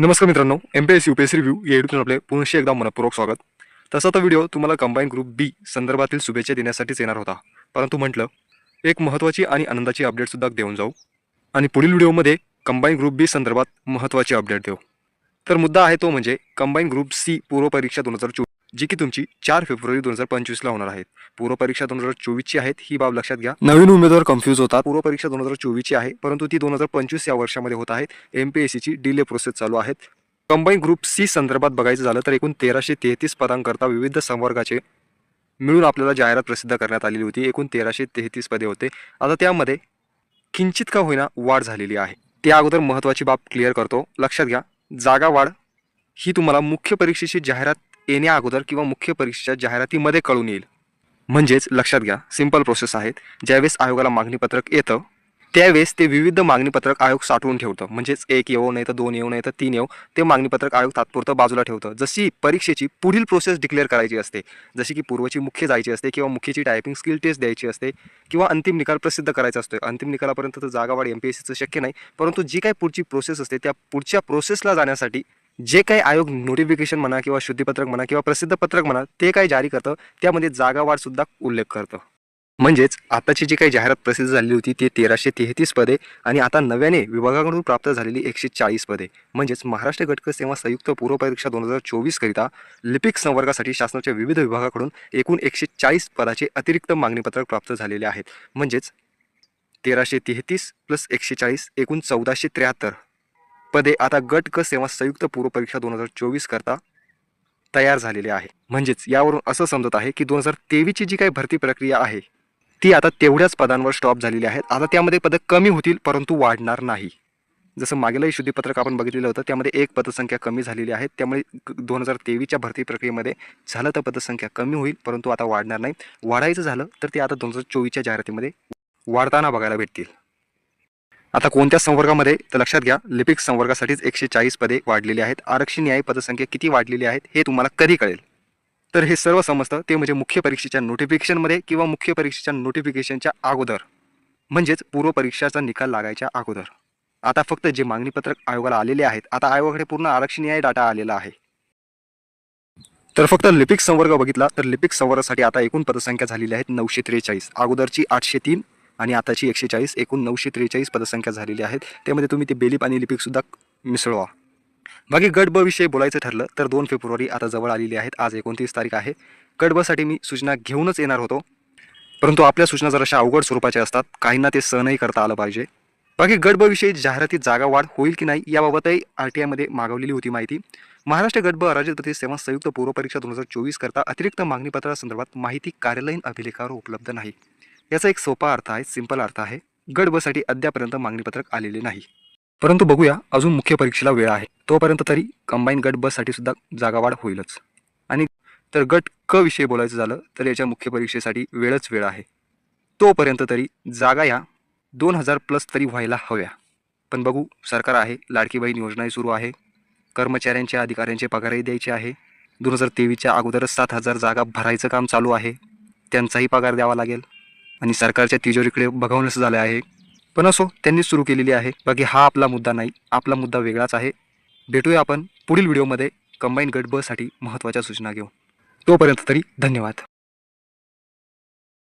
नमस्कार मित्रांनो M P S U P S review या यूट्यूब आपले पुनश्च एकदा मनपूर्वक स्वागत. तसा तर व्हिडिओ तुम्हाला कंबाईन ग्रुप बी संदर्भातील शुभेच्छा देण्यासाठीच येणार होता. परंतु म्हटलं एक महत्त्वाची आणि आनंदाची अपडेटसुद्धा देऊन जाऊ. आणि पुढील व्हिडिओमध्ये कंबाईन ग्रुप बी संदर्भात महत्त्वाची अपडेट देऊ. तर मुद्दा आहे तो म्हणजे कंबाईन ग्रुप सी पूर्वपरीक्षा दोन हजार चोवीस जी की तुमची चार फेब्रुवारी दोन हजार पंचवीसला होणार आहे पूर्वपरीक्षा दोन हजार चोवीसची आहेत ही बाब लक्षात घ्या. नवीन उमेदवार कन्फ्यूज होतात. पूर्वपरीक्षा दोन हजार चोवीसची आहे परंतु ती दोन हजार पंचवीस या वर्षामध्ये होत आहेत. एम पी एस सीची डिले प्रोसेस चालू आहेत. कंबाईन ग्रुप सी संदर्भात बघायचं झालं तर एकूण तेराशे तेहतीस पदांकरता विविध संवर्गाचे मिळून आपल्याला जाहिरात प्रसिद्ध करण्यात आलेली होती. एकूण तेराशे तेहतीस पदे होते. आता त्यामध्ये किंचित का होईना वाढ झालेली आहे. त्या अगोदर महत्त्वाची बाब क्लिअर करतो. लक्षात घ्या जागा वाढ ही तुम्हाला मुख्य परीक्षेची जाहिरात येण्या अगोदर किंवा मुख्य परीक्षेच्या जाहिरातीमध्ये कळून येईल. म्हणजेच लक्षात घ्या सिंपल प्रोसेस आहेत. ज्यावेळेस आयोगाला मागणीपत्रक येतं त्यावेळेस ते विविध मागणीपत्रक आयोग साठवून ठेवतं. म्हणजेच एक येऊ नाही तर दोन येऊ नाही तर तीन येऊ ते मागणीपत्रक आयोग तात्पुरतं बाजूला ठेवतं. जशी परीक्षेची पुढील प्रोसेस डिक्लेअर करायची असते जशी की पूर्वची मुख्य जायची असते किंवा मुख्यची टायपिंग स्किल टेस्ट द्यायची असते किंवा अंतिम निकाल प्रसिद्ध करायचा असतो अंतिम निकालापर्यंत तर जागावाढ एम पी एस सीचं शक्य नाही परंतु जी काही पुढची प्रोसेस असते त्या पुढच्या प्रोसेसला जाण्यासाठी जे काही आयोग नोटिफिकेशन म्हणा किंवा शुद्धीपत्रक म्हणा किंवा प्रसिद्ध पत्रक म्हणा ते काही जारी करतं त्यामध्ये जागावाढ सुद्धा उल्लेख करतं. म्हणजेच आताची जी काही जाहिरात प्रसिद्ध झालेली होती ती तेराशे तेहतीस पदे आणि आता नव्याने विभागाकडून प्राप्त झालेली एकशे चाळीस पदे. म्हणजेच महाराष्ट्र गटक सेवा संयुक्त पूर्वपरीक्षा दोन हजार चोवीसकरिता लिपिक संवर्गासाठी शासनाच्या विविध विभागाकडून एकूण एकशे चाळीस पदाचे अतिरिक्त मागणीपत्रक प्राप्त झालेले आहेत. म्हणजेच तेराशे तेहतीस प्लस एकशे चाळीस एकूण चौदाशे त्र्याहत्तर. पदे आता गट क सेवा संयुक्त पूर्वपरीक्षा दोन हजार चोवीस करता तयार झालेले आहे. म्हणजेच यावरून असं समजत आहे की दोन हजार तेवीसची जी काही भरती प्रक्रिया आहे ती आता तेवढ्याच पदांवर स्टॉप झालेली आहेत. आता त्यामध्ये पदं कमी होतील परंतु वाढणार नाही. जसं मागेलही शुद्धीपत्रक आपण बघितलेलं होतं त्यामध्ये एक पदसंख्या कमी झालेली आहे. त्यामुळे दोन हजार तेवीसच्या भरती प्रक्रियेमध्ये झालं तर पदसंख्या कमी होईल परंतु आता वाढणार नाही. वाढायचं झालं तर ते आता दोन हजार चोवीसच्या जाहिरातीमध्ये वाढताना बघायला भेटतील. आता कोणत्या संवर्गामध्ये? तर लक्षात घ्या लिपिक संवर्गासाठीच एकशे चाळीस पदे वाढलेली आहेत. आरक्षण न्याय पदसंख्या किती वाढलेली आहेत हे तुम्हाला कधी कळेल? तर हे सर्व समजतं ते म्हणजे मुख्य परीक्षेच्या नोटिफिकेशनमध्ये किंवा मुख्य परीक्षेच्या नोटिफिकेशनच्या अगोदर. म्हणजेच पूर्व परीक्षाचा निकाल लागायच्या अगोदर. आता फक्त जे मागणीपत्रक आयोगाला आलेले आहेत आता आयोगाकडे पूर्ण आरक्षण न्याय डाटा आलेला आहे. तर फक्त लिपिक संवर्ग बघितला तर लिपिक संवर्गासाठी आता एकूण पदसंख्या झालेली आहेत नऊशे त्रेचाळीस. अगोदरची आठशे तीन आणि आताची एकशे चाळीस एकूण नऊशे त्रेचाळीस पदसंख्या झालेली आहेत. त्यामध्ये तुम्ही ते बेलीप आणि लिपिकसुद्धा मिसळवा. बाकी गट ब विषयी बोलायचं ठरलं तर दोन फेब्रुवारी आता जवळ आलेली आहेत. आज एकोणतीस तारीख आहे. गट बसाठी मी सूचना घेऊनच येणार होतो. परंतु आपल्या सूचना जराशा अवघड स्वरूपाच्या असतात. काहींना ते सहनही करता आलं पाहिजे. बाकी गट ब विषयी जाहिरातीत जागा वाढ होईल की नाही याबाबतही आर टी आयमध्ये मागवलेली होती माहिती. महाराष्ट्र गट ब राज्य सेवा संयुक्त पूर्वपरीक्षा दोन हजार चोवीस करता अतिरिक्त मागणीपत्रासंदर्भात माहिती कार्यालयीन अभिलेखावर उपलब्ध नाही. याचा एक सोपा अर्थ आहे सिंपल अर्थ आहे गट ब अद्यापर्यंत मागणीपत्रक आलेले नाही. परंतु बघूया अजून मुख्य परीक्षेला वेळ आहे. तोपर्यंत तरी कंबाईन गट बससाठी सुद्धा जागावाढ होईलच. आणि तर गट क विषयी बोलायचं झालं तर याच्या मुख्य परीक्षेसाठी वेळच वेळ आहे. तोपर्यंत तरी जागा या दोन हजार प्लस तरी व्हायला हव्या. पण बघू सरकार आहे लाडकी बहीण योजनाही सुरू आहे कर्मचाऱ्यांच्या अधिकाऱ्यांचे पगारही द्यायचे आहे. दोन हजार तेवीसच्या अगोदरच सात हजार जागा भरायचं काम चालू आहे. त्यांचाही पगार द्यावा लागेल. आणि सरकारच्या तिजोरीकडे बघावणंच झालं आहे. पण असो त्यांनी सुरू केलेली आहे. बाकी हा आपला मुद्दा नाही. आपला मुद्दा वेगळाच आहे. भेटूया आपण पुढील व्हिडिओमध्ये. कंबाईन गट बसाठी महत्त्वाच्या सूचना घेऊ तोपर्यंत तरी धन्यवाद.